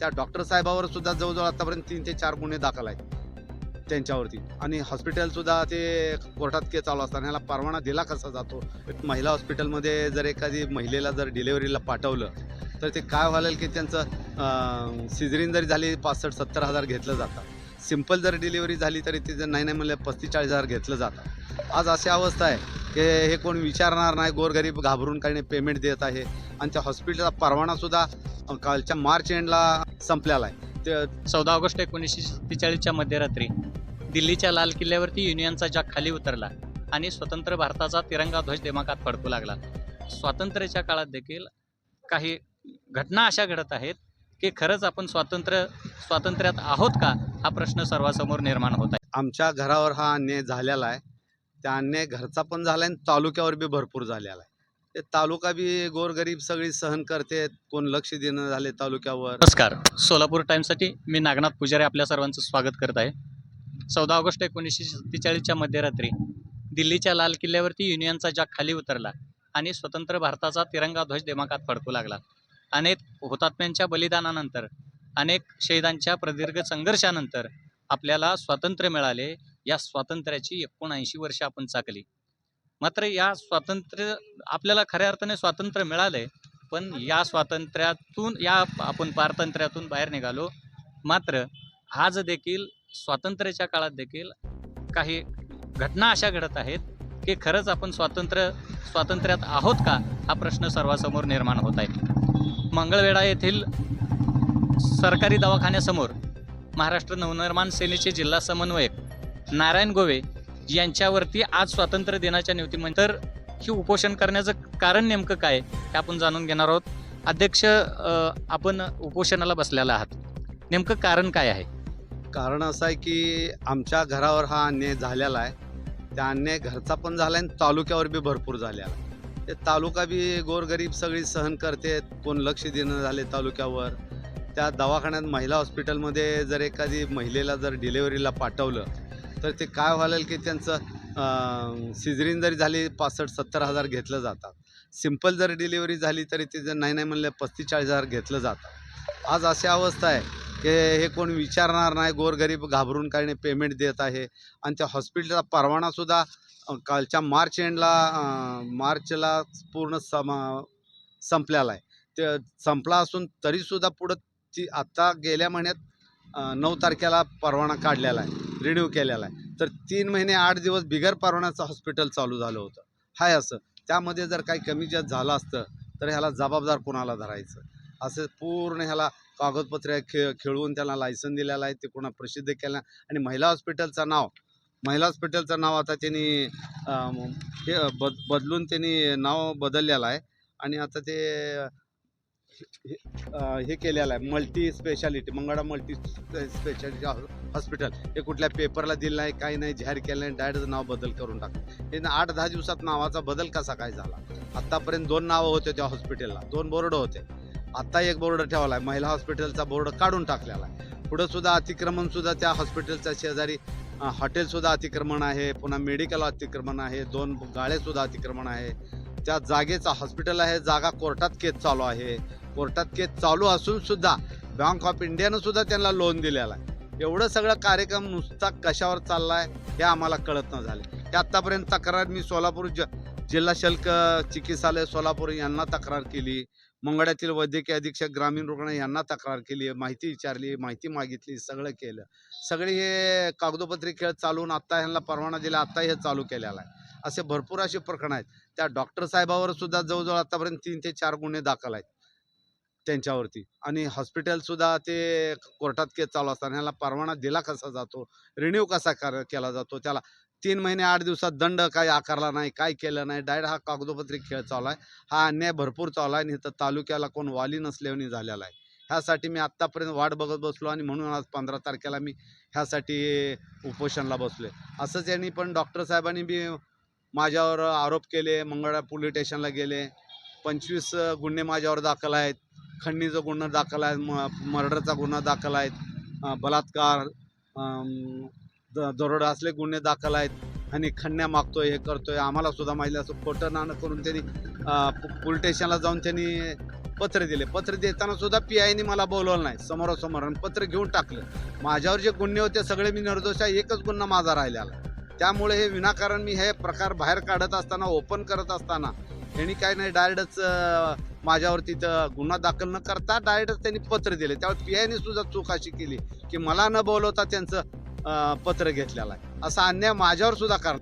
त्या डॉक्टर साहेबावर सुद्धा जवळजवळ आतापर्यंत तीन ते चार गुन्हे दाखल आहेत त्यांच्यावरती. आणि हॉस्पिटल सुद्धा ते कोर्टात के चालू असताना ह्याला परवाना दिला कसा जातो? महिला हॉस्पिटलमध्ये जर एखादी महिलेला जर डिलेवरीला पाठवलं तर ते काय व्हायला की त्यांचं सिजरीन जरी झाली पासष्ट सत्तर हजार घेतलं जातं. सिंपल जर डिलिव्हरी झाली तरी ते जर नाही नाही म्हणलं पस्तीस चाळीस हजार घेतलं जातं. आज अशी अवस्था आहे की हे कोण विचारणार नाही गोरगरीब घाबरून काही नाही पेमेंट देत आहे. आणि त्या हॉस्पिटलचा परवानासुद्धा कालच्या मार्च एंडला संपलेला आहे चौदा ऑगस्ट एकोणीसशे सत्तेचाळीसच्या मध्यरात्री दिल्लीच्या लाल किल्ल्यावरती युनियनचा जग खाली उतरला आणि स्वतंत्र भारताचा तिरंगा ध्वज दिमागात फडकू लागला. स्वातंत्र्याच्या काळात देखील काही घटना अशा घडत आहेत की खरंच आपण स्वातंत्र्य स्वातंत्र्यात आहोत का हा प्रश्न सर्वांसमोर निर्माण होत आहे. आमच्या घरावर हा अन्याय झालेला आहे. त्या अन्याय घरचा पण झाला आहे आणि तालुक्यावर बी भरपूर झालेला आहे. ते तालुका बी गोरगरीब सगळी सहन करते कोण लक्ष देणं झाले तालुक्यावर. नमस्कार. सोलापूर टाईमसाठी मी नागनाथ पुजारी आपल्या सर्वांचं स्वागत करत आहे. चौदा ऑगस्ट एकोणीसशे सत्तेचाळीसच्या मध्यरात्री दिल्लीच्या लाल किल्ल्यावरती युनियनचा जग खाली उतरला आणि स्वतंत्र भारताचा तिरंगा ध्वज दिमागात फडकू लागला. अनेक हुतात्म्यांच्या बलिदानानंतर अनेक शहीदांच्या प्रदीर्घ संघर्षानंतर आपल्याला स्वातंत्र्य मिळाले या स्वातंत्र्याची एकोणऐंशी वर्ष आपण चाकली. मात्र या स्वातंत्र्य आपल्याला खऱ्या अर्थाने स्वातंत्र्य मिळालंय पण या स्वातंत्र्यातून या आपण पारतंत्र्यातून बाहेर निघालो. मात्र आज देखील स्वातंत्र्याच्या काळात देखील काही घटना अशा घडत आहेत की खरंच आपण स्वातंत्र्य स्वातंत्र्यात आहोत का हा प्रश्न सर्वांसमोर निर्माण होत आहे. मंगळवेढा येथील सरकारी दवाखान्यासमोर महाराष्ट्र नवनिर्माण सेनेचे जिल्हा समन्वयक नारायण गोवे यांच्यावरती आज स्वातंत्र्य दिनाच्या निमित्तानंतर ही उपोषण करण्याचं कारण नेमकं काय हे आपण जाणून घेणार आहोत. अध्यक्ष आपण उपोषणाला बसलेला आहात. नेमकं कारण काय आहे? कारण असं आहे की आमच्या घरावर हा अन्याय झालेला आहे. त्या अन्याय घरचा पण झाला आहे आणि तालुक्यावर बी भरपूर झालेला ते तालुका बी गोरगरीब सगळी सहन करते. कोण लक्ष देणं झाले तालुक्यावर. त्या दवाखान्यात महिला हॉस्पिटलमध्ये जर एखादी महिलेला जर डिलेवरीला पाठवलं तर ते काय व्हायला की त्यांचं सिजरीन जरी झाली पासष्ट सत्तर हजार घेतलं जातात. सिंपल जर डिलिव्हरी झाली तरी ते जर नाही नाही म्हणलं पस्तीस चाळीस हजार घेतलं जातं. आज अशी अवस्था आहे की हे कोण विचारणार नाही गोरगरीब घाबरून काही नाही पेमेंट देत आहे. आणि त्या हॉस्पिटलचा परवानासुद्धा कालच्या मार्च एंडला मार्चला पूर्ण सम संपलेला आहे. ते संपला असून तरीसुद्धा पुढं ती आत्ता गेल्या महिन्यात नऊ तारखेला परवाना काढलेला आहे. रिन्यू केलेला आहे. तर तीन महिने आठ दिवस बिगर परवान्याचं हॉस्पिटल चालू झालं होतं. हाय असं. त्यामध्ये जर काही कमी जास्त झालं असतं तर ह्याला जबाबदार कोणाला धरायचं? असं पूर्ण ह्याला कागदपत्रे खे खेळवून त्याला लायसन दिलेलं आहे. ते कोणा प्रसिद्ध केलं आणि महिला हॉस्पिटलचं नाव महिला हॉस्पिटलचं नाव आता त्यांनी हे बद बदलून त्यांनी नाव बदललेलं आहे. आणि आता ते हे हे केलेलं आहे. Multi speciality Mangala multi speciality hospital. हे कुठल्या पेपरला दिलं नाही काही नाही जाहीर केलं नाही डायरेक्ट नाव बदल करून टाकलं. हे आठ दहा दिवसात नावाचा बदल कसा काय झाला? आत्तापर्यंत दोन नावं होते त्या हॉस्पिटलला. दोन बोर्ड होते. आत्ता एक बोर्ड ठेवला आहे महिला हॉस्पिटलचा बोर्ड काढून टाकलेला आहे. पुढं सुद्धा अतिक्रमण सुद्धा त्या हॉस्पिटलच्या शेजारी हॉटेलसुद्धा हॉटेल सुद्धा अतिक्रमण आहे. पुन्हा मेडिकल अतिक्रमण आहे. दोन गाळेसुद्धा अतिक्रमण आहे. त्या जागेचा हॉस्पिटल आहे जागा कोर्टात केस चालू आहे. कोर्टात केस चालू असून सुद्धा बँक ऑफ इंडियानं सुद्धा त्यांना लोन दिलेला आहे. एवढं सगळं कार्यक्रम नुसता कशावर चालला आहे हे आम्हाला कळत न झाले. हे आत्तापर्यंत तक्रार मी सोलापूर ज जिल्हा शुल्क चिकित्सालय सोलापूर यांना तक्रार केली. मंगळ्यातील वैद्यकीय अधीक्षक ग्रामीण रुग्ण यांना तक्रार केली माहिती विचारली माहिती मागितली सगळं केलं. सगळे हे कागदोपत्री खेळ चालवून आत्ता ह्यांना परवाना दिला आत्ता हे चालू केलेला आहे. असे भरपूर असे प्रकरण आहेत. त्या डॉक्टर साहेबावर सुद्धा जवळजवळ आतापर्यंत तीन ते चार गुन्हे दाखल आहेत त्यांच्यावरती. आणि हॉस्पिटलसुद्धा ते कोर्टात केस चालू असताना ह्याला परवाना दिला कसा जातो रिन्यू कसा कर केला जातो त्याला तीन महिने आठ दिवसात दंड काही आकारला नाही काय केलं नाही. डायरेक्ट हा कागदोपत्री खेळ चालू आहे. हा अन्याय भरपूर चालू आहे आणि इथं तालुक्याला कोण वाली नसल्याने झालेला आहे. ह्यासाठी मी आत्तापर्यंत वाट बघत बसलो आणि म्हणून आज पंधरा तारखेला मी ह्यासाठी उपोषणला बसलो आहे असंच यांनी पण डॉक्टर साहेबांनी बी माझ्यावर आरोप केले मंगळा पोलीस स्टेशनला गेले. पंचवीस गुन्हे माझ्यावर दाखल आहेत. खंडणीचा गुन्हा दाखल आहे म मर्डरचा गुन्हा दाखल आहेत. बलात्कार दरोडा असले गुन्हे दाखल आहेत आणि खंड्या मागतोय हे करतोय. आम्हाला सुद्धा माहिती असं खोटं नाणं करून त्यांनी पोलीस स्टेशनला जाऊन त्यांनी पत्र दिले. पत्र देताना सुद्धा पी आयने मला बोलवलं नाही समोरासमोर आणि पत्र घेऊन टाकलं. माझ्यावर जे गुन्हे होते सगळे मी निर्दोष आहे एकच गुन्हा माझा राहिलेला. त्यामुळे हे विनाकारण मी हे प्रकार बाहेर काढत असताना ओपन करत असताना यांनी काय नाही डायरेक्टच माझ्यावर तिथं गुन्हा दाखल न करता डायरेक्टच त्यांनी पत्र दिले. त्यावर पी आयने सुद्धा चूक अशी केली की मला न बोलवता त्यांचं पत्र घेतलेलं आहे. असा अन्याय माझ्यावर सुद्धा करणार